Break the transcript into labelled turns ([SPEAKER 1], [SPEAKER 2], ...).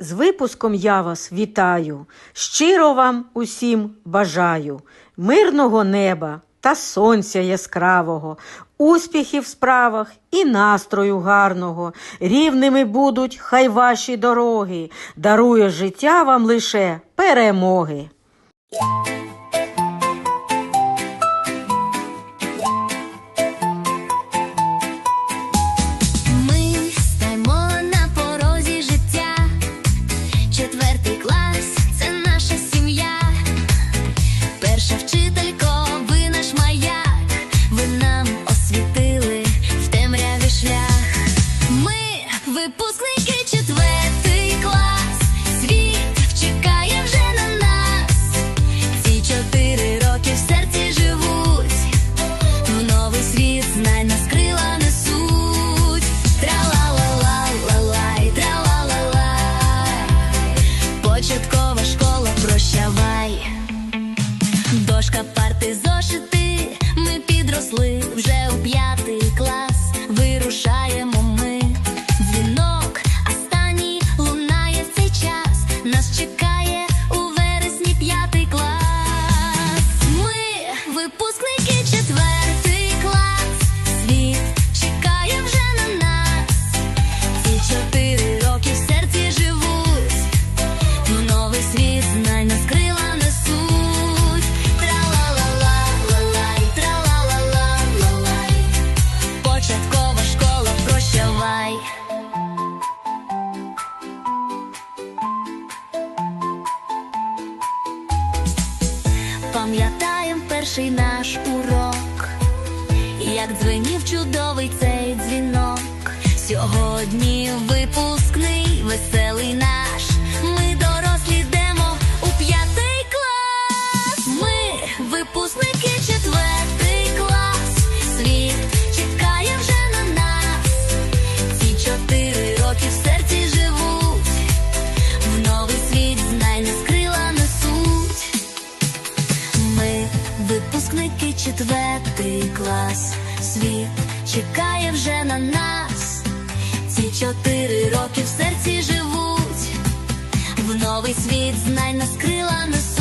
[SPEAKER 1] З випуском я вас вітаю, щиро вам усім бажаю, мирного неба та сонця яскравого, успіхів в справах і настрою гарного. Рівними будуть хай ваші дороги, дарує життя вам лише перемоги.
[SPEAKER 2] Парти зошити, ми підросли Початкова школа, прощавай. Пам'ятаєм перший наш урок, як дзвенів чудовий цей дзвінок. Сьогодні випускний, веселий наш. Випускники четвертий клас. Світ чекає вже на нас. Ці чотири роки в серці живуть. В новий світ знай нас крила несуть.